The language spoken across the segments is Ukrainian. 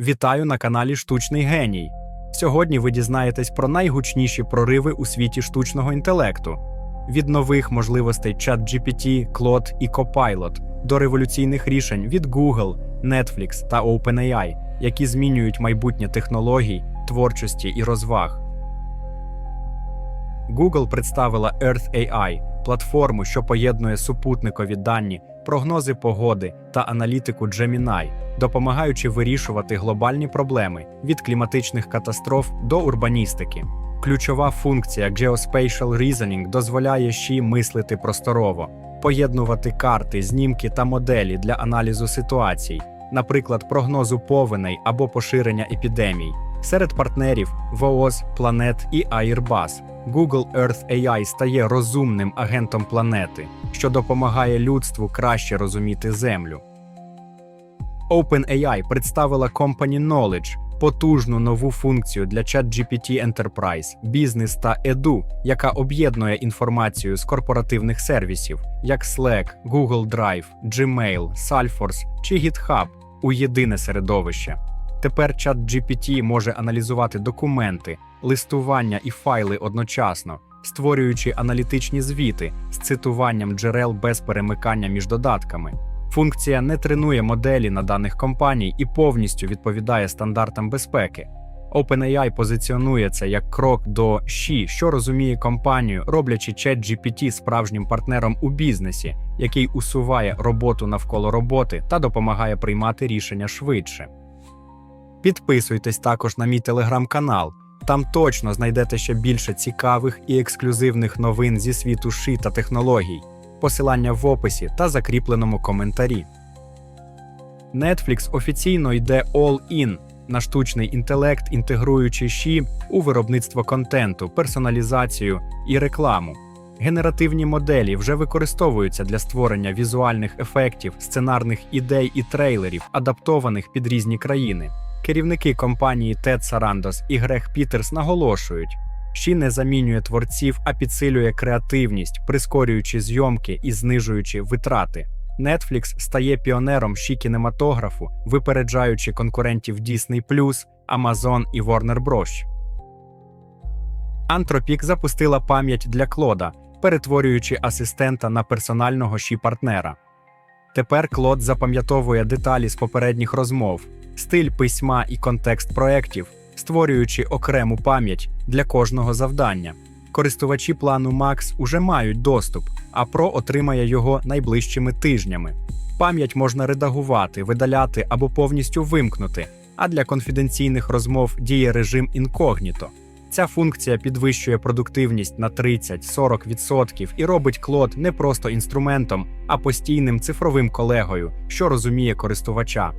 Вітаю на каналі Штучний Геній. Сьогодні ви дізнаєтесь про найгучніші прориви у світі штучного інтелекту від нових можливостей ChatGPT, Claude і Copilot до революційних рішень від Google, Netflix та OpenAI, які змінюють майбутнє технологій, творчості і розваг. Google представила Earth AI – платформу, що поєднує супутникові дані, прогнози погоди та аналітику Gemini, допомагаючи вирішувати глобальні проблеми від кліматичних катастроф до урбаністики. Ключова функція Geospatial Reasoning дозволяє щі мислити просторово, поєднувати карти, знімки та моделі для аналізу ситуацій, наприклад, прогнозу повеней або поширення епідемій. Серед партнерів ВООЗ, Planet і Airbus. Google Earth AI стає розумним агентом планети, що допомагає людству краще розуміти Землю. OpenAI представила Company Knowledge – потужну нову функцію для ChatGPT Enterprise, бізнес та Edu, яка об'єднує інформацію з корпоративних сервісів, як Slack, Google Drive, Gmail, Salesforce чи GitHub у єдине середовище. Тепер ChatGPT може аналізувати документи, листування і файли одночасно, створюючи аналітичні звіти з цитуванням джерел без перемикання між додатками. Функція не тренує моделі на даних компаній і повністю відповідає стандартам безпеки. OpenAI позиціонує це як крок до ЩІ, що розуміє компанію, роблячи ChatGPT справжнім партнером у бізнесі, який усуває роботу навколо роботи та допомагає приймати рішення швидше. Підписуйтесь також на мій телеграм-канал. Там точно знайдете ще більше цікавих і ексклюзивних новин зі світу ши та технологій. Посилання в описі та закріпленому коментарі. Netflix офіційно йде all-in на штучний інтелект, інтегруючи щі у виробництво контенту, персоналізацію і рекламу. Генеративні моделі вже використовуються для створення візуальних ефектів, сценарних ідей і трейлерів, адаптованих під різні країни. Керівники компанії Тед Сарандос і Грег Пітерс наголошують, що не замінює творців, а підсилює креативність, прискорюючи зйомки і знижуючи витрати. Netflix стає піонером щі кінематографу, випереджаючи конкурентів Disney+, Amazon і Warner Bros. Anthropic запустила пам'ять для Клода, перетворюючи асистента на персонального щі партнера. Тепер Клод запам'ятовує деталі з попередніх розмов, стиль письма і контекст проєктів, створюючи окрему пам'ять для кожного завдання. Користувачі плану Max уже мають доступ, а Pro отримає його найближчими тижнями. Пам'ять можна редагувати, видаляти або повністю вимкнути, а для конфіденційних розмов діє режим інкогніто. Ця функція підвищує продуктивність на 30-40% і робить Клод не просто інструментом, а постійним цифровим колегою, що розуміє користувача.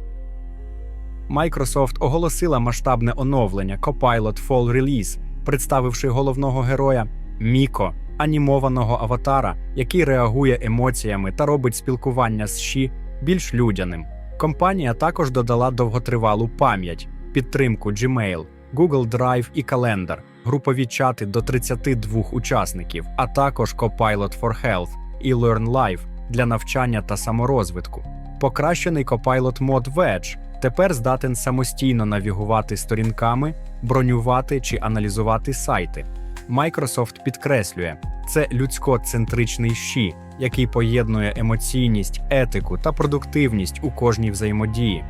Microsoft оголосила масштабне оновлення Copilot Fall Release, представивши головного героя Міко, анімованого аватара, який реагує емоціями та робить спілкування з щі більш людяним. Компанія також додала довготривалу пам'ять, підтримку Gmail, Google Drive і Calendar, групові чати до 32 учасників, а також Copilot for Health і Learn Live для навчання та саморозвитку. Покращений Copilot мод Wedge тепер здатен самостійно навігувати сторінками, бронювати чи аналізувати сайти. Microsoft підкреслює, це людсько-центричний щі, який поєднує емоційність, етику та продуктивність у кожній взаємодії.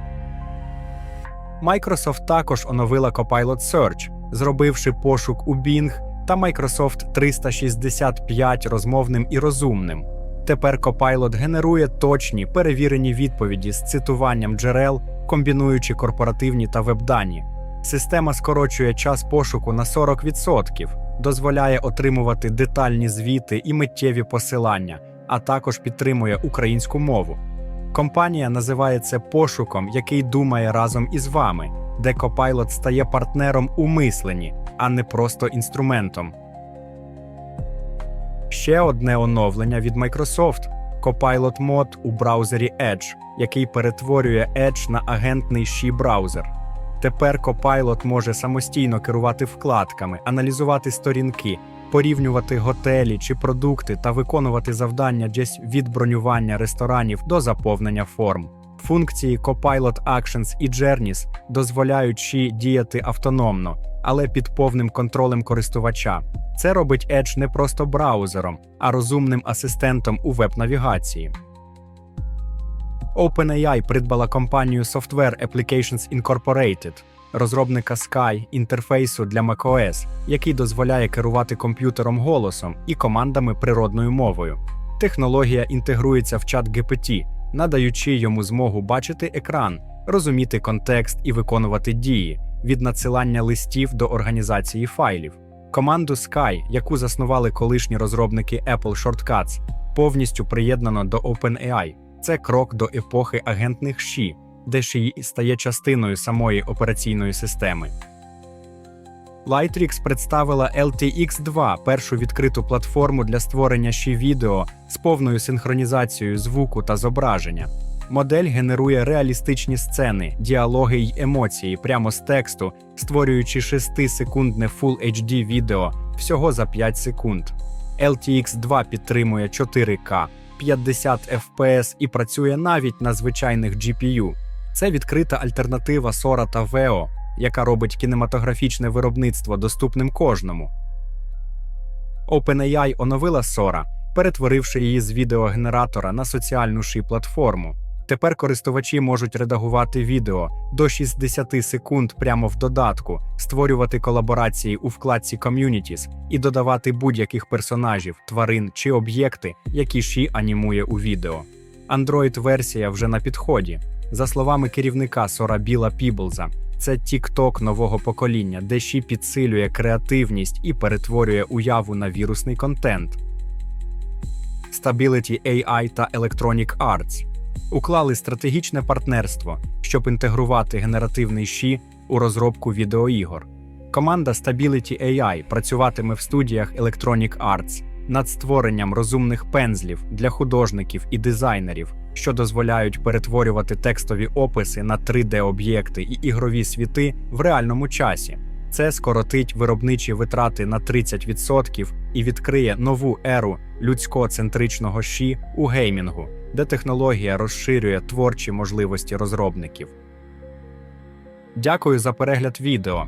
Microsoft також оновила Copilot Search, зробивши пошук у Bing та Microsoft 365 розмовним і розумним. Тепер Copilot генерує точні перевірені відповіді з цитуванням джерел, комбінуючи корпоративні та веб-дані. Система скорочує час пошуку на 40%, дозволяє отримувати детальні звіти і миттєві посилання, а також підтримує українську мову. Компанія називає це пошуком, який думає разом із вами, де Copilot стає партнером у мисленні, а не просто інструментом. Ще одне оновлення від Microsoft – Copilot Mod у браузері Edge, який перетворює Edge на агентний щі браузер. Тепер Copilot може самостійно керувати вкладками, аналізувати сторінки, порівнювати готелі чи продукти та виконувати завдання десь від бронювання ресторанів до заповнення форм. Функції Copilot Actions і Journeys дозволяють Ші діяти автономно, але під повним контролем користувача. Це робить Edge не просто браузером, а розумним асистентом у веб-навігації. OpenAI придбала компанію Software Applications Incorporated, розробника Sky інтерфейсу для macOS, який дозволяє керувати комп'ютером голосом і командами природною мовою. Технологія інтегрується в чат GPT, надаючи йому змогу бачити екран, розуміти контекст і виконувати дії від надсилання листів до організації файлів. Команду Sky, яку заснували колишні розробники Apple Shortcuts, повністю приєднано до OpenAI. Це крок до епохи агентних ШІ, де Ші стає частиною самої операційної системи. Lightrix представила LTX2, першу відкриту платформу для створення ші відео з повною синхронізацією звуку та зображення. Модель генерує реалістичні сцени, діалоги й емоції прямо з тексту, створюючи 6-секундне Full HD відео всього за 5 секунд. LTX 2 підтримує 4К, 50 FPS і працює навіть на звичайних GPU. Це відкрита альтернатива Sora та Veo, яка робить кінематографічне виробництво доступним кожному. OpenAI оновила Sora, перетворивши її з відеогенератора на соціальну ші платформу. Тепер користувачі можуть редагувати відео до 60 секунд прямо в додатку, створювати колаборації у вкладці Communities і додавати будь-яких персонажів, тварин чи об'єкти, які Ші анімує у відео. Android-версія вже на підході. За словами керівника Сора Біла Піблза, це TikTok нового покоління, де Ші підсилює креативність і перетворює уяву на вірусний контент. Stability AI та Electronic Arts уклали стратегічне партнерство, щоб інтегрувати генеративний ШІ у розробку відеоігор. Команда Stability AI працюватиме в студіях Electronic Arts над створенням розумних пензлів для художників і дизайнерів, що дозволяють перетворювати текстові описи на 3D-об'єкти і ігрові світи в реальному часі. Це скоротить виробничі витрати на 30% і відкриє нову еру людсько-центричного ші у геймінгу, де технологія розширює творчі можливості розробників. Дякую за перегляд відео.